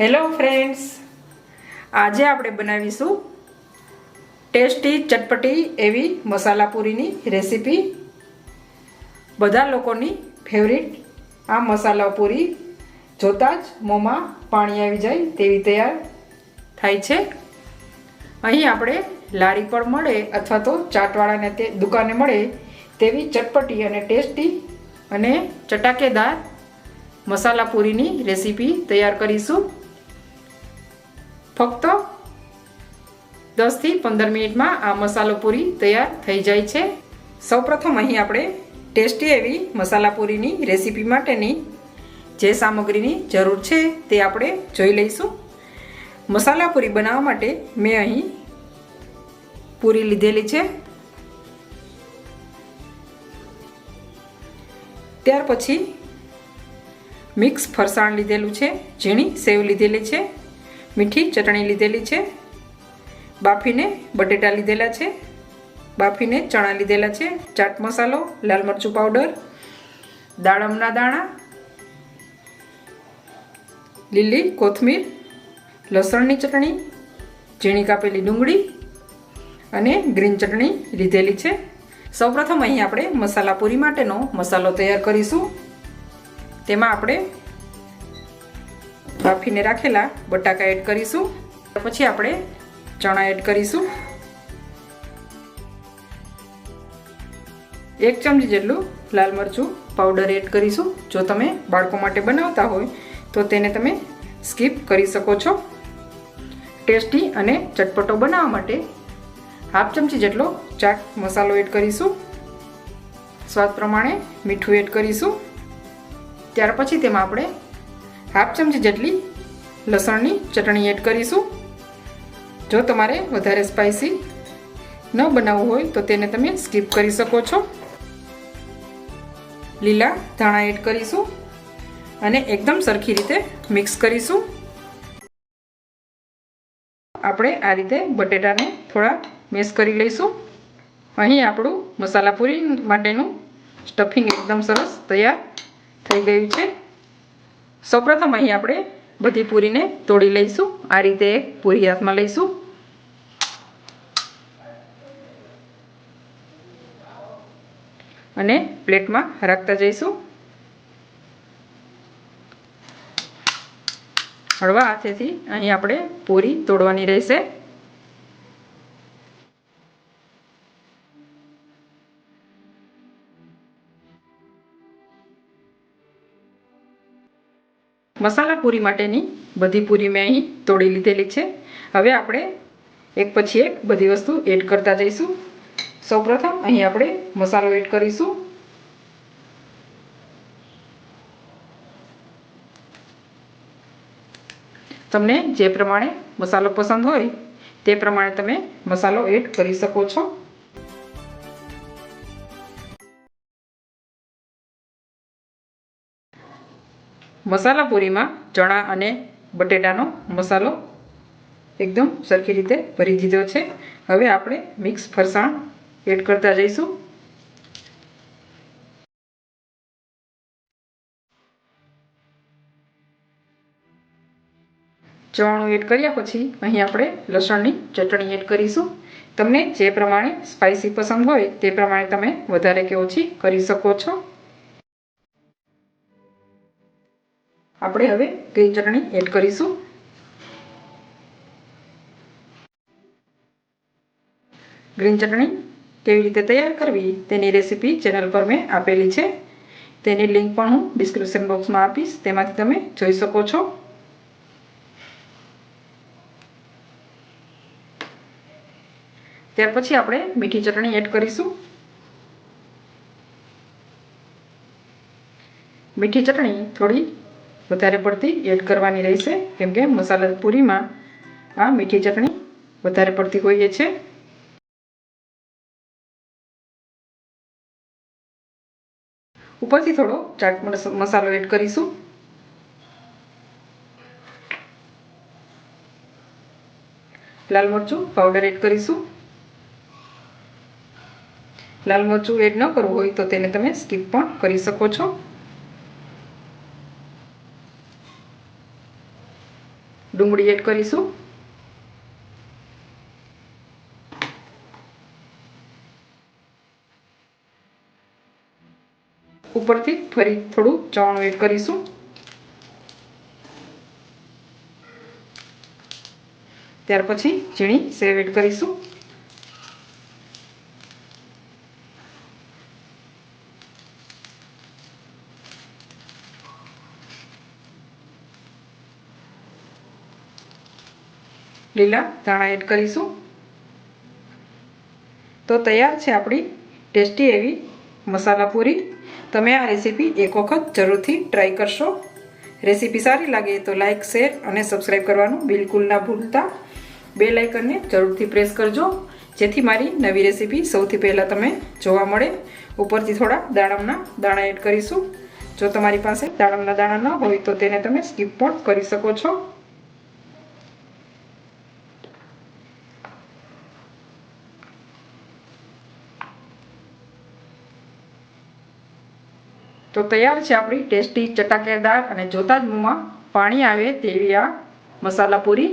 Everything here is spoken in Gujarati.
હેલો ફ્રેન્ડ્સ આજે આપણે બનાવીશું ટેસ્ટી ચટપટી એવી મસાલા પૂરીની રેસીપી. બધા લોકોની ફેવરિટ આ મસાલા પૂરી જોતાં જ મોંમાં પાણી આવી જાય તેવી તૈયાર થાય છે. અહીં આપણે લારી પર મળે અથવા તો ચાટવાળાને તે દુકાને મળે તેવી ચટપટી અને ટેસ્ટી અને ચટાકેદાર મસાલા પૂરીની રેસીપી તૈયાર કરીશું. ફક્ત દસથી પંદર મિનિટમાં આ મસાલો પૂરી તૈયાર થઈ જાય છે. સૌપ્રથમ અહીં આપણે ટેસ્ટી એવી મસાલા પૂરીની રેસીપી માટેની જે સામગ્રીની જરૂર છે તે આપણે જોઈ લઈશું. મસાલા પૂરી બનાવવા માટે મેં અહીં પૂરી લીધેલી છે. ત્યાર પછી મિક્સ ફરસાણ લીધેલું છે, ઝીણી સેવ લીધેલી છે. મીઠી ચટણી લીધેલી છે, બાફીને બટેટા લીધેલા છે, બાફીને ચણા લીધેલા છે, ચાટ મસાલો, લાલ મરચું પાવડર, દાડમના દાણા, લીલી કોથમીર, લસણની ચટણી, ઝીણી કાપેલી ડુંગળી અને ગ્રીન ચટણી લીધેલી છે. સૌપ્રથમ અહીં આપણે મસાલા પૂરી માટેનો મસાલો તૈયાર કરીશું. તેમાં આપણે બાફીને રાખેલા, બટાકા એડ કરીશું. પછી આપણે ચણા એડ કરીશું. એક ચમચી જેટલું લાલ મરચું પાવડર એડ કરીશું. જો તમે બાળકો માટે બનાવતા હોય, તો તેને તમે સ્કીપ કરી શકો છો. ટેસ્ટી અને ચટપટો બનાવવા માટે હાફ ચમચી જેટલો ચાટ મસાલો એડ કરીશું. સ્વાદ પ્રમાણે મીઠું એડ કરીશું. ત્યાર પછી તેમાં આપણે હાફ ચમચી જેટલી લસણની ચટણી એડ કરીશું. જો તમારે વધારે સ્પાઇસી ન બનાવવું હોય તો તેને તમે સ્કીપ કરી શકો છો. લીલા ધાણા એડ કરીશું અને એકદમ સરખી રીતે મિક્સ કરીશું. આપણે આ રીતે બટેટાને થોડા મેશ કરી લઈશું. અહીં આપણું મસાલાપૂરી માટેનું સ્ટફિંગ એકદમ સરસ તૈયાર થઈ ગયું છે. સૌપ્રથમ અહીં આપણે બધી પૂરીને તોડી લઈશું. આ રીતે પૂરી હાથમાં લઈશું. અને પ્લેટમાં રાખતા જઈશું. હળવા હાથેથી અહીં આપણે પૂરી તોડવાની રહેશે. મસાલા પૂરી માટેની બધી પૂરી મેં અહીં તોડી લીધેલી છે. હવે આપણે એક પછી એક બધી વસ્તુ એડ કરતા જઈશું. સૌપ્રથમ અહીં આપણે મસાલો એડ કરીશું. તમને જે પ્રમાણે મસાલો પસંદ હોય તે પ્રમાણે તમે મસાલો એડ કરી શકો છો. મસાલા પૂરીમાં ચણા અને બટેટાનો મસાલો એકદમ સરખી રીતે ભરી દીધો છે. હવે આપણે મિક્સ ફરસાણ એડ કરતા જઈશું. ચવાણું એડ કર્યા પછી અહીં આપણે લસણની ચટણી એડ કરીશું. તમને જે પ્રમાણે સ્પાઇસી પસંદ હોય તે પ્રમાણે તમે વધારે કે ઓછી કરી શકો છો. આપણે હવે ગ્રીન ચટણી એડ કરીશું. ગ્રીન ચટણી કેવી રીતે તૈયાર કરવી તેની રેસીપી ચેનલ પર મેં આપેલી છે. તેની લિંક પણ હું ડિસ્ક્રિપ્શન બોક્સમાં આપીશ. તેમાંથી તમે જોઈ શકો છો. ત્યાર પછી આપણે મીઠી ચટણી એડ કરીશું. મીઠી ચટણી થોડી વધારે પડતી એડ કરવાની રહેશે. કેમ કે મસાલા પૂરીમાં આ મીઠી ચટણી વધારે પડતી હોઈએ છે. ઉપરથી થોડો ચાટ મસાલો એડ કરીશું. લાલ મરચું પાવડર એડ કરીશું. લાલ મરચું એડ ન કરવું હોય તો તેને તમે સ્કીપ પણ કરી શકો છો. ડુંગળી એડ કરીશું. ઉપરથી ફરી થોડું ચવાણું એડ કરીશું. ત્યાર પછી ઝીણી સેવ એડ કરીશું. લીલા ધાણા એડ કરીશું. તો તૈયાર છે આપણી ટેસ્ટી એવી મસાલા પૂરી. તમે આ રેસીપી એક વખત જરૂરથી ટ્રાય કરશો. રેસીપી સારી લાગે તો લાઇક શેર અને સબસ્ક્રાઈબ કરવાનું બિલકુલ ના ભૂલતા. બે લાઇકનને જરૂરથી પ્રેસ કરજો. જેથી મારી નવી રેસીપી સૌથી પહેલાં તમે જોવા મળે. ઉપરથી થોડા દાડમના દાણા એડ કરીશું. જો તમારી પાસે દાડમના દાણા ન હોય તો તેને તમે સ્કીપ પણ કરી શકો છો. તો તૈયાર છે આપણી ટેસ્ટી ચટાકેદાર અને જોતા જ મોંમાં પાણી આવે તેવી આ મસાલા પૂરી